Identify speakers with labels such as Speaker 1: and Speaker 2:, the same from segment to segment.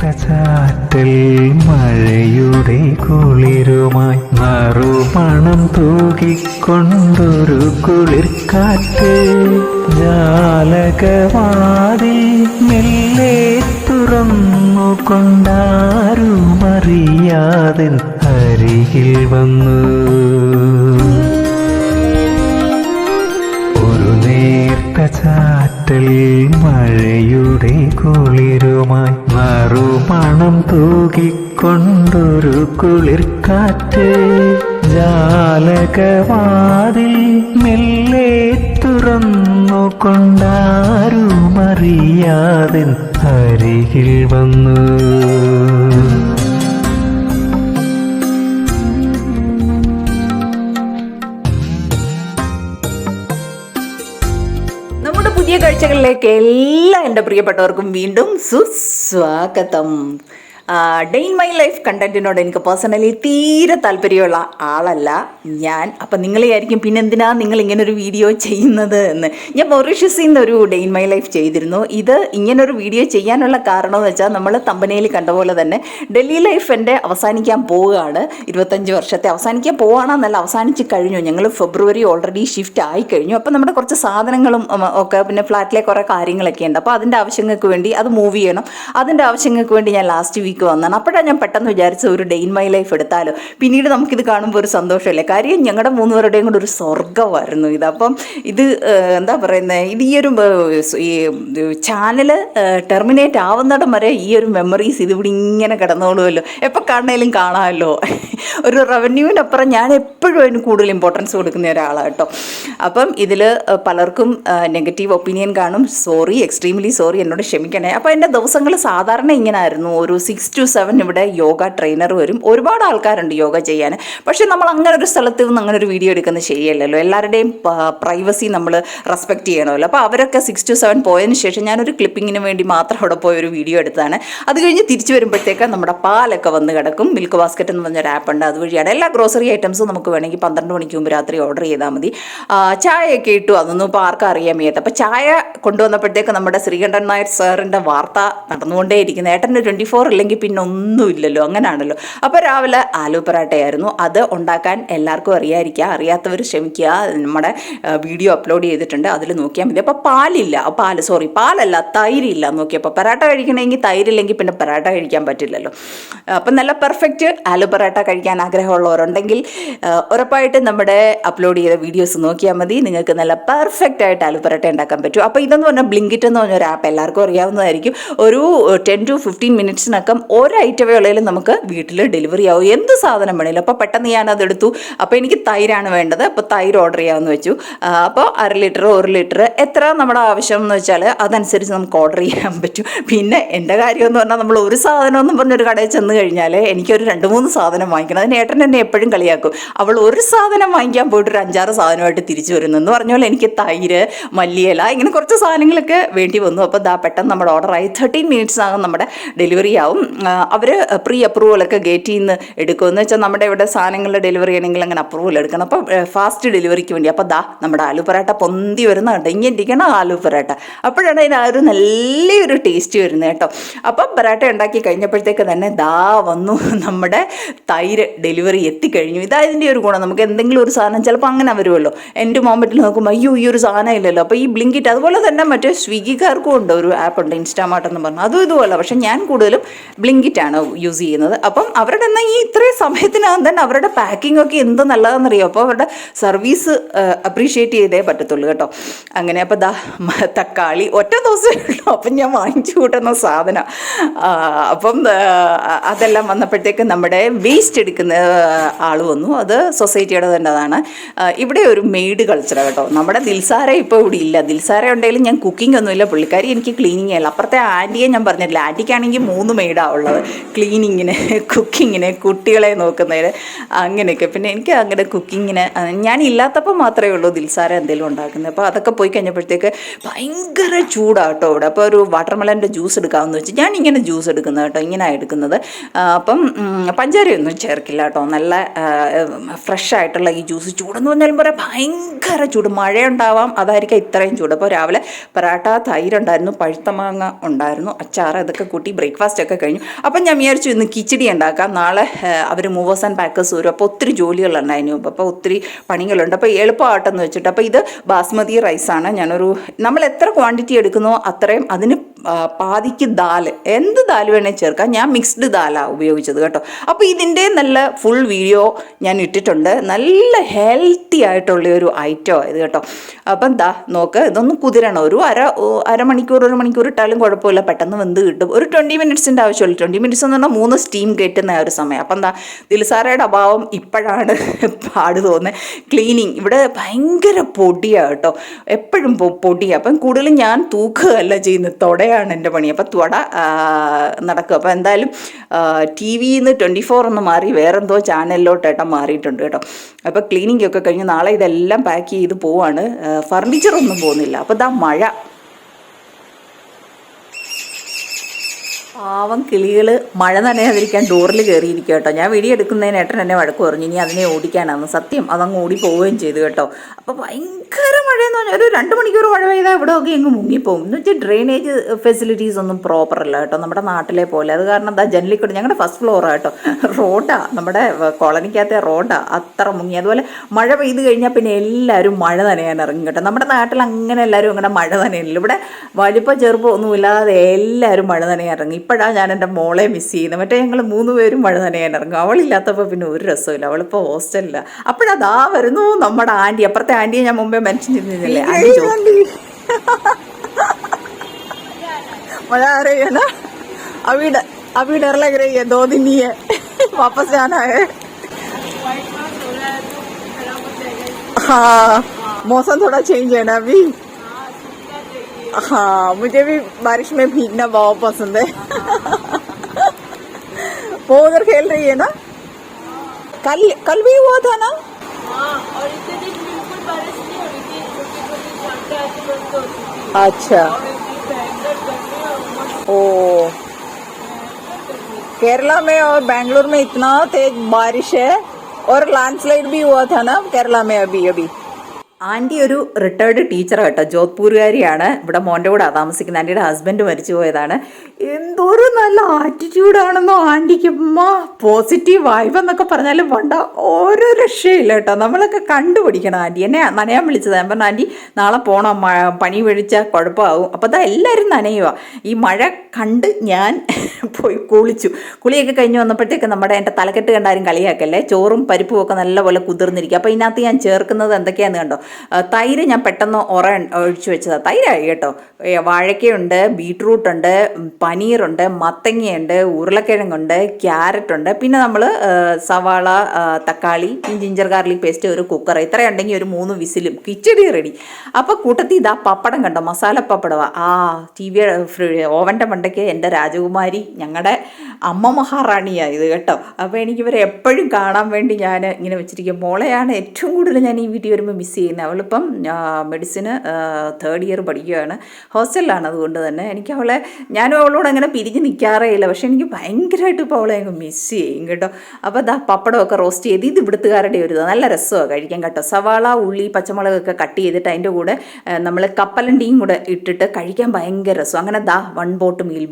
Speaker 1: നേർത്ത ചാറ്റൽ മഴയുടെ കുളിരുമായി മറുപണം തൂകിക്കൊണ്ടൊരു കുളിർക്കാറ്റ്. ജാലകവാതിൽ മെല്ലെ തുറന്നു കൊണ്ടാരുമറിയാതെ അരികിൽ വന്നു. ഒരു നേർത്ത ചാറ്റൽ മഴയുടെ കുളിരുമായി മറുമണം തൂകിക്കൊണ്ടൊരു കുളിർക്കാറ്റ്. ജാലകവാതിൽ മെല്ലെ തുറന്നു കൊണ്ടാരുമറിയാതെ അരികിൽ വന്നു.
Speaker 2: കാഴ്ചകളിലേക്ക് എല്ലാ എന്റെ പ്രിയപ്പെട്ടവർക്കും വീണ്ടും സുസ്വാഗതം. ഡേ ഇൻ മൈ ലൈഫ് കണ്ടന്റിനോട് എനിക്ക് പേഴ്സണലി തീരെ താല്പര്യമുള്ള ആളല്ല ഞാൻ. അപ്പം നിങ്ങളെയായിരിക്കും പിന്നെ എന്തിനാ നിങ്ങൾ ഇങ്ങനെ ഒരു വീഡിയോ ചെയ്യുന്നത് എന്ന്. ഞാൻ മൊറീഷ്യസിൽ നിന്ന് ഒരു ഡേ ഇൻ മൈ ലൈഫ് ചെയ്തിരുന്നു. ഇത് ഇങ്ങനൊരു വീഡിയോ ചെയ്യാനുള്ള കാരണം എന്ന് വെച്ചാൽ നമ്മൾ തമ്പനയിൽ കണ്ട പോലെ തന്നെ ഡൽഹി ലൈഫ് എന്റെ അവസാനിക്കാൻ പോവുകയാണ്. ഇരുപത്തഞ്ച് വർഷത്തെ അവസാനിക്കാൻ പോവുകയാണെന്നല്ല അവസാനിച്ച് കഴിഞ്ഞു. ഞങ്ങൾ ഫെബ്രുവരി ഓൾറെഡി ഷിഫ്റ്റ് ആയി കഴിഞ്ഞു. അപ്പം നമ്മുടെ കുറച്ച് സാധനങ്ങളും ഒക്കെ പിന്നെ ഫ്ലാറ്റിലെ കുറേ കാര്യങ്ങളൊക്കെ ഉണ്ട് അപ്പോൾ അതിന്റെ ആവശ്യങ്ങൾക്ക് വേണ്ടി അത് മൂവ് ചെയ്യണം. അതിന്റെ ആവശ്യങ്ങൾക്ക് വേണ്ടി ഞാൻ ലാസ്റ്റ് വീക്ക് വന്നതാണ് അപ്പോഴാണ് ഞാൻ പെട്ടെന്ന് വിചാരിച്ച ഒരു ഡേ ഇൻ മൈ ലൈഫ് എടുത്താലോ. പിന്നീട് നമുക്കിത് കാണുമ്പോൾ ഒരു സന്തോഷമല്ലേ? കാര്യം ഞങ്ങളുടെ മൂന്നുപേരുടെയും കൂടെ ഒരു സ്വർഗമായിരുന്നു ഇത്. അപ്പം ഇത് എന്താ പറയുന്നത് ഇത് ഈ ഒരു ഈ ചാനൽ ടെർമിനേറ്റ് ആവുന്നിടം വരെ ഈ ഒരു മെമ്മറീസ് ഇതിവിടെ ഇങ്ങനെ കിടന്നോളുമല്ലോ. എപ്പോൾ കാണണേലും കാണാമല്ലോ. ഒരു റവന്യൂവിനപ്പുറം ഞാൻ എപ്പോഴും അതിന് കൂടുതൽ ഇമ്പോർട്ടൻസ് കൊടുക്കുന്ന ഒരാളാണ് കേട്ടോ. അപ്പം ഇതിൽ പലർക്കും നെഗറ്റീവ് ഒപ്പീനിയൻ കാണും. സോറി എക്സ്ട്രീംലി സോറി എന്നോട് ക്ഷമിക്കണേ. അപ്പോൾ എന്റെ ദിവസങ്ങൾ സാധാരണ ഇങ്ങനെ ആയിരുന്നു ഒരു സിക്സ് ടു സെവൻ ഇവിടെ യോഗ ട്രെയിനർ വരും. ഒരുപാട് ആൾക്കാരുണ്ട് യോഗ ചെയ്യാൻ. പക്ഷേ നമ്മൾ അങ്ങനെ ഒരു സ്ഥലത്ത് നിന്ന് അങ്ങനെ ഒരു വീഡിയോ എടുക്കുന്നത് ശരിയല്ലല്ലോ. എല്ലാവരുടെയും പ്രൈവസി നമ്മൾ റെസ്പെക്ട് ചെയ്യണമല്ലോ. അപ്പോൾ അവരൊക്കെ സിക്സ് ടു സെവൻ പോയതിന് ശേഷം ഞാനൊരു ക്ലിപ്പിങ്ങിന് വേണ്ടി മാത്രം അവിടെ പോയ ഒരു വീഡിയോ എടുത്താണ് അത് കഴിഞ്ഞ് തിരിച്ചു വരുമ്പോഴത്തേക്ക് നമ്മുടെ പാലൊക്കെ വന്ന് കിടക്കും. മിൽക്ക് ബാസ്ക്കറ്റ് എന്ന് പറഞ്ഞൊരു ആപ്പ് ഉണ്ട്. അതുവഴിയാണ് എല്ലാ ഗ്രോസറി ഐറ്റംസും നമുക്ക് വേണമെങ്കിൽ പന്ത്രണ്ട് മണിക്ക് മുമ്പ് രാത്രി ഓർഡർ ചെയ്താൽ മതി. ചായയൊക്കെ ഇട്ടു. അതൊന്നും ഇപ്പോൾ ആർക്കും അറിയാൻ വയ്യാത്ത. അപ്പോൾ ചായ കൊണ്ടുവന്നപ്പോഴത്തേക്ക് നമ്മുടെ ശ്രീകണ്ഠൻ നായർ സാറിന്റെ വാർത്ത നടന്നുകൊണ്ടേയിരിക്കുന്നു. ഏട്ടന്റെ ട്വന്റി ഫോർ പിന്നെ ഒന്നുമില്ലല്ലോ അങ്ങനെയാണല്ലോ അപ്പോൾ രാവിലെ ആലു പൊറാട്ടയായിരുന്നു. അത് ഉണ്ടാക്കാൻ എല്ലാവർക്കും അറിയാതിരിക്കുക അറിയാത്തവർ ക്ഷമിക്കുക. നമ്മുടെ വീഡിയോ അപ്ലോഡ് ചെയ്തിട്ടുണ്ട് അതിൽ നോക്കിയാൽ മതി. അപ്പോൾ പാലില്ല പാൽ സോറി പാലല്ല തൈരില്ല നോക്കിയപ്പോൾ. പൊറാട്ട കഴിക്കണമെങ്കിൽ തൈരില്ലെങ്കിൽ പിന്നെ പൊറാട്ട കഴിക്കാൻ പറ്റില്ലല്ലോ. അപ്പം നല്ല പെർഫെക്റ്റ് ആലു പൊറാട്ട കഴിക്കാൻ ആഗ്രഹമുള്ളവരുണ്ടെങ്കിൽ ഉറപ്പായിട്ടും നമ്മുടെ അപ്ലോഡ് ചെയ്ത വീഡിയോസ് നോക്കിയാൽ മതി. നിങ്ങൾക്ക് നല്ല പെർഫെക്റ്റ് ആയിട്ട് ആലു പൊറാട്ട ഉണ്ടാക്കാൻ പറ്റും. അപ്പോൾ ഇതെന്ന് പറഞ്ഞാൽ ബ്ലിങ്കിറ്റ് എന്ന് പറഞ്ഞൊരു ആപ്പ് എല്ലാവർക്കും അറിയാവുന്നതായിരിക്കും. ഒരു ടെൻ ടു ഫിഫ്റ്റീൻ മിനിറ്റ്സിനകം ഒരു ഐറ്റമേ നമുക്ക് വീട്ടിൽ ഡെലിവറി ആവും. എന്ത് സാധനം വേണേലും. അപ്പോൾ പെട്ടെന്ന് ഞാൻ അതെടുത്തു അപ്പോൾ എനിക്ക് തൈരാണ് വേണ്ടത്. അപ്പോൾ തൈര് ഓർഡർ ചെയ്യാമെന്ന് വെച്ചു. അപ്പോൾ അര ലിറ്റർ ഒരു ലിറ്റർ എത്ര നമ്മുടെ ആവശ്യം എന്ന് വെച്ചാൽ അതനുസരിച്ച് നമുക്ക് ഓർഡർ ചെയ്യാൻ പറ്റും. പിന്നെ എന്റെ കാര്യം എന്ന് പറഞ്ഞാൽ നമ്മൾ ഒരു സാധനം എന്നും പറഞ്ഞൊരു കടയിൽ ചെന്ന് കഴിഞ്ഞാൽ എനിക്കൊരു രണ്ട് മൂന്ന് സാധനം വാങ്ങിക്കണം. അതിന് ഏട്ടൻ എന്നെ എപ്പോഴും കളിയാക്കും. അവൾ ഒരു സാധനം വാങ്ങിക്കാൻ പോയിട്ട് ഒരു അഞ്ചാറ് സാധനമായിട്ട് തിരിച്ചു വരുന്നു. എന്ന് പറഞ്ഞ പോലെ എനിക്ക് തൈര് മല്ലിയില ഇങ്ങനെ കുറച്ച് സാധനങ്ങളൊക്കെ വേണ്ടി വന്നു. അപ്പോൾ ദാ പെട്ടെന്ന് നമ്മുടെ ഓർഡറായി തേർട്ടീൻ മിനിറ്റ്സ് ആകും നമ്മുടെ ഡെലിവറി ആവും. അവർ പ്രീ അപ്രൂവലൊക്കെ ഗേറ്റിൽ നിന്ന് എടുക്കുമെന്ന് വെച്ചാൽ നമ്മുടെ ഇവിടെ സാധനങ്ങളുടെ ഡെലിവറി ചെയ്യണമെങ്കിൽ അങ്ങനെ അപ്രൂവൽ എടുക്കണം. അപ്പോൾ ഫാസ്റ്റ് ഡെലിവറിക്ക് വേണ്ടി. അപ്പോൾ ദാ നമ്മുടെ ആലു പൊറാട്ട പൊന്തി വരുന്ന ഇങ്ങനെ ഇരിക്കണം ആലു പൊറാട്ട. അപ്പോഴാണ് അതിന് ആ ഒരു നല്ലൊരു ടേസ്റ്റ് വരുന്നത് കേട്ടോ. അപ്പം പൊറാട്ട ഉണ്ടാക്കി കഴിഞ്ഞപ്പോഴത്തേക്ക് തന്നെ ദാ വന്നു നമ്മുടെ തൈര് ഡെലിവറി എത്തിക്കഴിഞ്ഞു. ഇതാ ഇതിന്റെ ഒരു ഗുണം. നമുക്ക് എന്തെങ്കിലും ഒരു സാധനം ചിലപ്പോൾ അങ്ങനെ വരുമല്ലോ എന്റെ മോമെന്റിൽ നോക്കുമ്പോൾ അയ്യോ ഈ ഒരു സാധനം ഇല്ലല്ലോ. അപ്പോൾ ഈ ബ്ലിങ്കിറ്റ് അതുപോലെ തന്നെ മറ്റേ സ്വിഗ്ഗിക്കാർക്കും ഉണ്ട്. ഒരു ആപ്പ് ഉണ്ട് ഇൻസ്റ്റാമാർട്ട് എന്ന് പറഞ്ഞു. അതും ഇതുപോലെ. പക്ഷെ ഞാൻ കൂടുതലും ബ്ലിങ്കിറ്റ് ആണ് യൂസ് ചെയ്യുന്നത്. അപ്പം അവരുടെ എന്നാൽ ഈ ഇത്രയും സമയത്തിനകം തന്നെ അവരുടെ പാക്കിംഗ് ഒക്കെ എന്ത് നല്ലതാണെന്നറിയോ? അപ്പോൾ അവരുടെ സർവീസ് അപ്രീഷിയേറ്റ് ചെയ്തേ പറ്റത്തുള്ളൂ കേട്ടോ. അങ്ങനെ അപ്പോൾ ദാ തക്കാളി ഒറ്റ ദിവസമേ ഉള്ളൂ. അപ്പം ഞാൻ വാങ്ങിച്ചു കൂട്ടുന്ന സാധനം. അപ്പം അതെല്ലാം വന്നപ്പോഴത്തേക്ക് നമ്മുടെ വേസ്റ്റ് എടുക്കുന്ന ആൾ വന്നു. അത് സൊസൈറ്റിയുടെ തന്നെതാണ് ഇവിടെ ഒരു മെയ്ഡ് കൾച്ചർ കേട്ടോ. നമ്മുടെ ദിൽസാര ഇപ്പോൾ ഇവിടെ ഇല്ല. ദിൽസാര ഉണ്ടെങ്കിലും ഞാൻ കുക്കിംഗ് ഒന്നുമില്ല. പുള്ളിക്കാരി എനിക്ക് ക്ലീനിങ് അല്ല അപ്പുറത്തെ ആന്റിയെ ഞാൻ പറഞ്ഞിട്ടില്ല. ആന്റിക്കാണെങ്കിൽ മൂന്ന് മെയ്ഡാണ് ഉള്ളത്. ക്ലീനിങ്ങിന് കുക്കിങ്ങിന് കുട്ടികളെ നോക്കുന്നതിന് അങ്ങനെയൊക്കെ. പിന്നെ എനിക്ക് അങ്ങനെ കുക്കിങ്ങിന് ഞാൻ ഇല്ലാത്തപ്പോൾ മാത്രമേ ഉള്ളൂ ദിൽസാര എന്തെങ്കിലും ഉണ്ടാക്കുന്നത്. അപ്പോൾ അതൊക്കെ പോയി കഴിഞ്ഞപ്പോഴത്തേക്ക് ഭയങ്കര ചൂടാട്ടോ ഇവിടെ അപ്പോൾ ഒരു വാട്ടർമെലന്റെ ജ്യൂസ് എടുക്കാമെന്ന് വെച്ച് ഞാൻ ഇങ്ങനെ ജ്യൂസ് എടുക്കുന്നത് കേട്ടോ ഇങ്ങനെയാണ് എടുക്കുന്നത്. അപ്പം പഞ്ചാരയൊന്നും ചേർക്കില്ല കേട്ടോ. നല്ല ഫ്രഷ് ആയിട്ടുള്ള ഈ ജ്യൂസ് ചൂടെന്ന് പറഞ്ഞാലും പറയാം ഭയങ്കര ചൂട്. മഴയുണ്ടാവാം അതായിരിക്കും ഇത്രയും ചൂട്. അപ്പോൾ രാവിലെ പൊറാട്ട തൈരുണ്ടായിരുന്നു പഴുത്ത മാങ്ങ ഉണ്ടായിരുന്നു അച്ചാറ് ഇതൊക്കെ കൂട്ടി ബ്രേക്ക്ഫാസ്റ്റ് ഒക്കെ കഴിഞ്ഞു അപ്പം ഞാൻ വിചാരിച്ചു ഇന്ന് കിച്ചടി ഉണ്ടാക്കാം. നാളെ അവർ മൂവേഴ്സ് ആൻഡ് പാക്കേഴ്സ് വരും. അപ്പോൾ ഒത്തിരി ജോലികളുണ്ടായിരുന്നു അപ്പോൾ ഒത്തിരി പണികളുണ്ട്. അപ്പോൾ എളുപ്പമാട്ടെന്ന് വെച്ചിട്ട്. അപ്പോൾ ഇത് ബാസ്മതി റൈസാണ് ഞാനൊരു നമ്മൾ എത്ര ക്വാണ്ടിറ്റി എടുക്കുന്നോ അത്രയും അതിന് പാതിക്ക് ദാൽ എന്ത് ദാൽ വേണേൽ ചേർക്കാം. ഞാൻ മിക്സ്ഡ് ദാലാണ് ഉപയോഗിച്ചത് കേട്ടോ. അപ്പോൾ ഇതിന്റെ നല്ല ഫുൾ വീഡിയോ ഞാൻ ഇട്ടിട്ടുണ്ട്. നല്ല ഹെൽത്തി ആയിട്ടുള്ള ഒരു ഐറ്റം ഇത് കേട്ടോ. അപ്പം ദാ നോക്ക് ഇതൊന്ന് കുതിരണം. ഒരു അര അരമണിക്കൂർ ഒരു മണിക്കൂർ ഇട്ടാലും കുഴപ്പമില്ല. പെട്ടെന്ന് വെന്ത് കിട്ടും. ഒരു ട്വന്റി മിനിറ്റ്സിന്റെ ആവശ്യമുള്ളൂ ട്വന്റി മിനിറ്റ്സ് എന്ന് പറഞ്ഞാൽ മൂന്ന് സ്റ്റീം കയറ്റുന്ന ഒരു സമയം. അപ്പം എന്താ ദിൽസാരയുടെ അഭാവം ഇപ്പോഴാണ് പാട് തോന്നുന്നത് ക്ലീനിങ് ഇവിടെ ഭയങ്കര പൊടിയാണ് കേട്ടോ. എപ്പോഴും പൊടിയാണ് അപ്പം കൂടുതലും ഞാൻ തൂക്കുകയല്ല ചെയ്യുന്നത് തുടയാണ് എന്റെ പണി. അപ്പം തുട നടക്കും. അപ്പം എന്തായാലും ടി വിയിൽ നിന്ന് ട്വന്റി ഫോർ ഒന്ന് മാറി വേറെന്തോ ചാനലിലോട്ട് ഏട്ടൻ മാറിയിട്ടുണ്ട് കേട്ടോ. അപ്പോൾ ക്ലീനിങ് ഒക്കെ കഴിഞ്ഞ് നാളെ ഇതെല്ലാം പാക്ക് ചെയ്ത് പോവാണ്. ഫർണിച്ചറൊന്നും പോകുന്നില്ല. അപ്പോൾ ഇതാ മഴ. പാവം കിളികൾ മഴ നനയാതിരിക്കാൻ ഡോറിൽ കയറിയിരിക്കുക കേട്ടോ. ഞാൻ വീഡിയോ എടുക്കുന്നതിന് ഏട്ടൻ എന്നെ വഴക്ക് പറഞ്ഞു. ഇനി അതിനെ ഓടിക്കാനാണ് സത്യം അതങ്ങ് ഓടി പോവുകയും ചെയ്തു കേട്ടോ. അപ്പോൾ ഭയങ്കര മഴയെന്ന് പറഞ്ഞാൽ ഒരു രണ്ട് മണിക്കൂർ മഴ പെയ്താൽ ഇവിടെ ഒക്കെ അങ്ങ് മുങ്ങിപ്പോകും എന്ന് വെച്ചാൽ ഡ്രെയിനേജ് ഫെസിലിറ്റീസ് ഒന്നും പ്രോപ്പർ അല്ല കേട്ടോ. നമ്മുടെ നാട്ടിലെ പോലെ. അത് കാരണം എന്താ ജനലിക്കൂടെ ഞങ്ങളുടെ ഫസ്റ്റ് ഫ്ലോറാണ് കേട്ടോ. റോഡാ നമ്മുടെ കോളനിക്കകത്തെ റോഡാ അത്ര മുങ്ങി. അതുപോലെ മഴ പെയ്ത് കഴിഞ്ഞാൽ പിന്നെ എല്ലാവരും മഴ നനയാൻ ഇറങ്ങി കേട്ടോ. നമ്മുടെ നാട്ടിൽ അങ്ങനെ എല്ലാവരും അങ്ങനെ മഴ നനയില്ല ഇവിടെ വലിപ്പം ചെറുപ്പം ഒന്നുമില്ലാതെ എല്ലാവരും മഴ നനയാൻ ഇറങ്ങി. ഇപ്പോഴാണ് ഞാൻ എൻ്റെ മോളെ മിസ് ചെയ്യുന്നത് മറ്റേ ഞങ്ങൾ മൂന്ന് പേരും മഴ നനയാൻ ഇറങ്ങും അവളില്ലാത്തപ്പോൾ പിന്നെ ഒരു രസമില്ല അവളിപ്പോൾ ഹോസ്റ്റലില്ല അപ്പോഴതാ വരുന്നു നമ്മുടെ ആൻറ്റി അപ്പുറത്തെ ആൻറ്റിയെ ഞാൻ മുമ്പേ മെൻഷൻ ചെയ്തിരുന്നില്ലേ ആൻറ്റി ചോ
Speaker 3: मजा आ रही है ना अभी डर, अभी डर लग रही है दो दिन ही है वापस जाना है हाँ मौसम थोड़ा चेंज है ना अभी हाँ मुझे भी बारिश में भीगना बहुत पसंद है। वो उधर खेल रही है ना? कल कल भी हुआ था ना?
Speaker 4: हाँ और इतने दिन बिल्कुल बारिश नहीं हो रही थी
Speaker 3: अच्छा। ओ। केरला में और बैंगलोर में इतना तेज बारिश है और लैंडस्लाइड भी हुआ था ना केरला में अभी अभी।
Speaker 2: ആന്റി ഒരു റിട്ടയർഡ് ടീച്ചറാണ് കേട്ടോ ജോധ്പൂരുകാരിയാണ്. ഇവിടെ മോന്റെ കൂടെ താമസിക്കുന്നത് ആന്റിയുടെ ഹസ്ബൻഡ് മരിച്ചു പോയതാണ്. എന്തൊരു നല്ല ആറ്റിറ്റ്യൂഡാണെന്നോ ആന്റിക്ക് അമ്മ പോസിറ്റീവ് വൈബ് എന്നൊക്കെ പറഞ്ഞാലും വേണ്ട ഓരോ രക്ഷയില്ല കേട്ടോ. നമ്മളൊക്കെ കണ്ടുപിടിക്കണം ആന്റി എന്നെ നനയാൻ വിളിച്ചത്. ഞാൻ പറഞ്ഞു ആന്റി നാളെ പോകണം പണി പനി പിടിച്ചാൽ കുഴപ്പമാവും. അപ്പോൾ അതാ എല്ലാവരും നനയുക ഈ മഴ കണ്ട് ഞാൻ പോയി കുളിച്ചു. കുളിയൊക്കെ കഴിഞ്ഞ് വന്നപ്പോഴത്തേക്ക് നമ്മുടെ എന്റെ തലക്കെട്ട് കണ്ടാരും കളിയാക്കല്ലേ? ചോറും പരിപ്പും ഒക്കെ നല്ലപോലെ കുതിർന്നിരിക്കുക അപ്പോൾ ഇതിനകത്ത് ഞാൻ ചേർക്കുന്നത് എന്തൊക്കെയാണെന്ന് കണ്ടോ? തൈര് ഞാൻ പെട്ടെന്ന് ഉറ ഒഴിച്ചു വെച്ചതാണ് തൈരായി കേട്ടോ. വാഴയ്ക്കയുണ്ട് ബീട്രൂട്ട് ഉണ്ട് ഉം, പനീറുണ്ട് മത്തങ്ങയുണ്ട് ഉരുളക്കിഴങ്ങുണ്ട് ക്യാരറ്റ് ഉണ്ട് പിന്നെ നമ്മൾ സവാള തക്കാളി ജിഞ്ചർ ഗാർലിക് പേസ്റ്റ് ഒരു കുക്കർ. ഇത്ര ഉണ്ടെങ്കിൽ ഒരു മൂന്ന് വിസിലും കിച്ചടി റെഡി. അപ്പോൾ കൂട്ടത്തിൽ ഇതാ പപ്പടം കണ്ടോ? മസാല പപ്പടവാ ആ ടി വി ഓവന്റെ മണ്ടയ്ക്ക് എന്റെ രാജകുമാരി ഞങ്ങളുടെ അമ്മ മഹാറാണിയാണ് ഇത് കേട്ടോ. അപ്പോൾ എനിക്ക് ഇവരെ എപ്പോഴും കാണാൻ വേണ്ടി ഞാൻ ഇങ്ങനെ വെച്ചിരിക്കും. മോളെയാണ് ഏറ്റവും കൂടുതൽ ഞാൻ ഈ വീട്ടിൽ വരുമ്പോൾ മിസ് ചെയ്യുന്നത്. അവളിപ്പം മെഡിസിന് തേർഡ് ഇയർ പഠിക്കുകയാണ് ഹോസ്റ്റലിലാണ് അതുകൊണ്ട് തന്നെ. എനിക്ക് അവളെ ഞാനും അവളോട് അങ്ങനെ പിരിഞ്ഞ് നിൽക്കാറേ ഇല്ല. പക്ഷേ എനിക്ക് ഭയങ്കരമായിട്ട് ഇപ്പോൾ അവളെ അങ്ങ് മിസ് ചെയ്യും കേട്ടോ. അപ്പോൾ ദാ പപ്പടമൊക്കെ റോസ്റ്റ് ചെയ്ത് ഇത് ഇവിടുത്തുകാരുടെ ഒരു നല്ല രസമാണ് കഴിക്കാൻ കേട്ടോ. സവാള ഉള്ളി പച്ചമുളകൊക്കെ കട്ട് ചെയ്തിട്ട് അതിന്റെ കൂടെ നമ്മൾ കപ്പലണ്ടിയും കൂടെ ഇട്ടിട്ട് കഴിക്കാൻ ഭയങ്കര രസം അങ്ങനെ ദാ one pot meal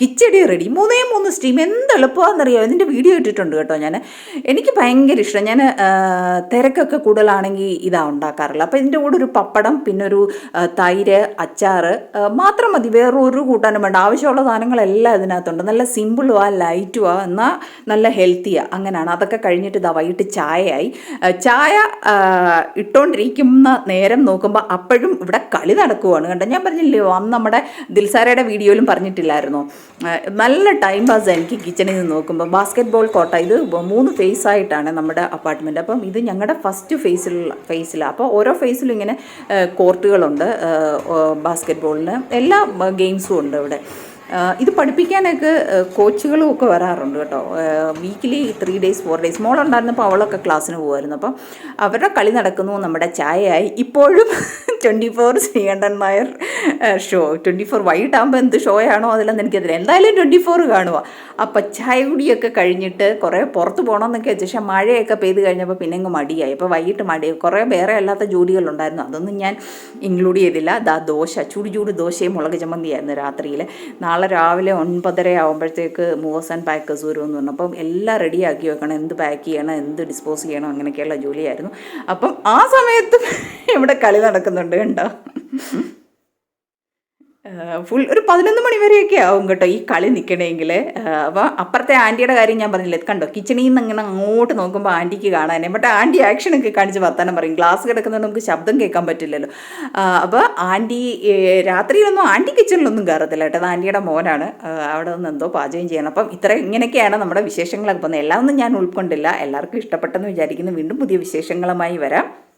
Speaker 2: khichdi ready മൂന്നേ മൂന്ന് സ്റ്റീം എന്ത് എളുപ്പമാണെന്നറിയാമോ ഇതിന്റെ വീഡിയോ ഇട്ടിട്ടുണ്ട് കേട്ടോ ഞാൻ എനിക്ക് ഭയങ്കര ഇഷ്ടം. ഞാൻ തിരക്കൊക്കെ കൂടുതലാണെങ്കിൽ ഇതാ ഉണ്ടാക്കാറില്ല അപ്പോൾ ഇതിന്റെ കൂടെ ഒരു പപ്പടം പിന്നെ ഒരു തൈര് അച്ചാറ് മാത്രം മതി. വേറെ ഒരു കൂട്ടാനും വേണ്ട. ആവശ്യമുള്ള സാധനങ്ങളെല്ലാം ഇതിനകത്തുണ്ട്. നല്ല സിമ്പിളും ആ ലൈറ്റും ആ എന്നാൽ നല്ല ഹെൽത്തിയാണ് അങ്ങനെയാണ് അതൊക്കെ കഴിഞ്ഞിട്ട് ഇതാ വൈകിട്ട് ചായയായി. ചായ ഇട്ടുകൊണ്ടിരിക്കുന്ന നേരം നോക്കുമ്പോൾ അപ്പോഴും ഇവിടെ കളി നടക്കുവാണ് കണ്ടോ? ഞാൻ പറഞ്ഞില്ലേ അന്ന് നമ്മുടെ ദിൽസാരയുടെ വീഡിയോയിലും പറഞ്ഞിട്ടില്ലായിരുന്നു. നല്ല ടൈം പാസ് എനിക്ക് കിച്ചണിൽ നിന്ന് നോക്കുമ്പോൾ ബാസ്ക്കറ്റ് ബോൾ കോട്ട ഇത് മൂന്ന് ഫേസ് ആയിട്ടാണ് നമ്മുടെ അപ്പാർട്ട്മെന്റ് അപ്പം ഇത് ഞങ്ങളുടെ ഫസ്റ്റ് ഫേസിലുള്ള ഫേസിലാണ് അപ്പോൾ ഓരോ ഫേസിലും ഇങ്ങനെ കോർട്ടുകളുണ്ട് ബാസ്ക്കറ്റ് ബോളിന് എല്ലാ ഗെയിംസും ഉണ്ട് ഇവിടെ. ഇത് പഠിപ്പിക്കാനൊക്കെ കോച്ചുകളും ഒക്കെ വരാറുണ്ട് കേട്ടോ. Weekly three days four days മോളുണ്ടായിരുന്നപ്പോൾ അവളൊക്കെ ക്ലാസ്സിന് പോകുമായിരുന്നു അപ്പം അവരുടെ കളി നടക്കുന്നു നമ്മുടെ ചായയായി. ഇപ്പോഴും twenty four Sreekandan Nair show. Twenty four വൈകിട്ടാകുമ്പോൾ എന്ത് ഷോ ആണോ അതിലെന്ന് എനിക്കതില്ല എന്തായാലും ട്വന്റി ഫോർ കാണുക. അപ്പം ചായ കുടിയൊക്കെ കഴിഞ്ഞിട്ട് കുറേ പുറത്ത് പോകണമെന്നൊക്കെ വെച്ചാൽ മഴയൊക്കെ പെയ്ത് കഴിഞ്ഞപ്പോൾ പിന്നെ അങ്ങ് മടിയായി. അപ്പോൾ വൈകിട്ട് മടി കുറേ വേറെ അല്ലാത്ത ജോലികളുണ്ടായിരുന്നു. അതൊന്നും ഞാൻ ഇൻക്ലൂഡ് ചെയ്തില്ല. ദാ ദോശ ചൂട് ചൂട് ദോശയും മുളക് ചമ്മന്തിയായിരുന്നു രാത്രിയിൽ നാളെ രാവിലെ ഒൻപതര ആകുമ്പോഴത്തേക്ക് മൂവസൻ ആൻഡ് പാക്കേഴ്സ് പറഞ്ഞു. അപ്പം എല്ലാം റെഡിയാക്കി വെക്കണം. എന്ത് പാക്ക് ചെയ്യണം? എന്ത് ഡിസ്പോസ് ചെയ്യണം? അങ്ങനെയൊക്കെയുള്ള ജോലിയായിരുന്നു. അപ്പം ആ സമയത്ത് ഇവിടെ കളി നടക്കുന്നുണ്ട്. കണ്ടോ? ഫുൾ ഒരു പതിനൊന്ന് മണി വരെയൊക്കെ ആവും കേട്ടോ ഈ കളി നിൽക്കണമെങ്കിൽ അപ്പോൾ അപ്പുറത്തെ ആന്റിയുടെ കാര്യം ഞാൻ പറഞ്ഞില്ലേ കണ്ടോ? കിച്ചണിൽ നിന്ന് ഇങ്ങനെ അങ്ങോട്ട് നോക്കുമ്പോൾ ആന്റിക്ക് കാണാനേ. ബട്ട് ആന്റി ആക്ഷനൊക്കെ കാണിച്ച് വർത്താനം പറയും. ഗ്ലാസ് കിടക്കുന്നത് നമുക്ക് ശബ്ദം കേൾക്കാൻ പറ്റില്ലല്ലോ. അപ്പോൾ ആന്റി രാത്രിയിലൊന്നും ആന്റി കിച്ചണിലൊന്നും കയറത്തില്ല കേട്ടോ. അത് ആന്റിയുടെ മോനാണ്. അവിടെ നിന്ന് എന്തോ പാചകം ചെയ്യണം. അപ്പം ഇത്ര ഇങ്ങനെയൊക്കെയാണ് നമ്മുടെ വിശേഷങ്ങളൊക്കെ പോകുന്നത്. എല്ലാം ഒന്നും ഞാൻ ഉൾക്കൊണ്ടില്ല. എല്ലാവർക്കും ഇഷ്ടപ്പെട്ടെന്ന് വിചാരിക്കുന്നു. വീണ്ടും പുതിയ വിശേഷങ്ങളുമായി വരാം.